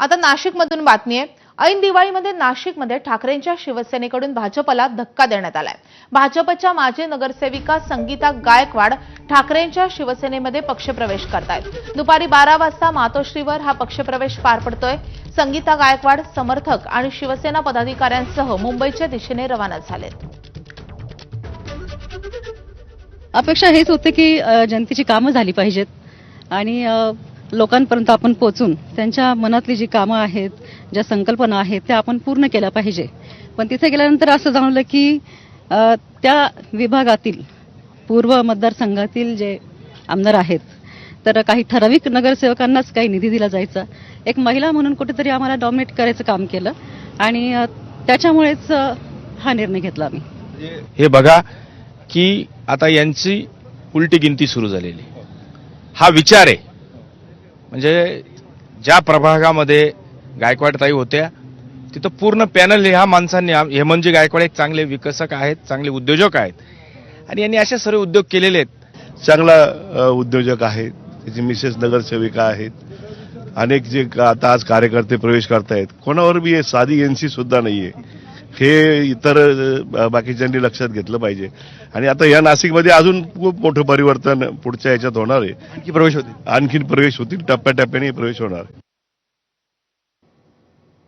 आता नाशिकमधून बातमी आहे. ऐन दिवाळीमध्ये नाशिकमध्ये ठाकरेंच्या शिवसेनेकडून भाजपला धक्का देण्यात आलाय. भाजपच्या माजी नगरसेविका संगीता गायकवाड ठाकरेंच्या शिवसेनेमध्ये पक्षप्रवेश करतायत. दुपारी बारा वाजता मातोश्रीवर हा पक्षप्रवेश पार पडतोय. संगीता गायकवाड समर्थक आणि शिवसेना पदाधिकाऱ्यांसह मुंबईच्या दिशेने रवाना झालेत. अपेक्षा हेच होते की जनतेची कामं झाली पाहिजेत. आणि लोकांपर्यंत आपण पोचून त्यांच्या मनातली जी कामं आहेत ज्या संकल्पना आहेत त्या आपण पूर्ण केल्या पाहिजे. पण तिथे गेल्यानंतर असं जाणवलं की त्या विभागातील पूर्व मतदारसंघातील जे आमदार आहेत तर काही ठराविक नगरसेवकांनाच काही निधी दिला जायचा. एक महिला म्हणून कुठेतरी आम्हाला डॉमिनेट करायचं काम केलं आणि त्याच्यामुळेच हा निर्णय घेतला आम्ही. म्हणजे हे बघा की आता यांची उलटी गिनती सुरू झालेली. हा विचार आहे. म्हणजे ज्या प्रभागामध्ये गायकवाडताई होत्या तिथं पूर्ण पॅनल ह्या माणसांनी हेमंतजी म्हणजे गायकवाड एक चांगले विकसक आहेत चांगले उद्योजक आहेत. आणि यांनी असे सर्व उद्योग केलेले आहेत. चांगला उद्योजक आहे त्याची मिसेस नगरसेविका आहेत. अनेक जे का- आता आज कार्यकर्ते प्रवेश करतायत. कोणावर बी साधी एन सी सुद्धा नाहीये. हे इतर बाकीच्यांनी लक्षात घेतलं पाहिजे. आणि आता या नाशिकमध्ये अजून खूप मोठं परिवर्तन पुढच्या ह्याच्यात होणार आहे. आणखी प्रवेश होते आणखीन प्रवेश होतील टप्प्याटप्प्याने प्रवेश होणार.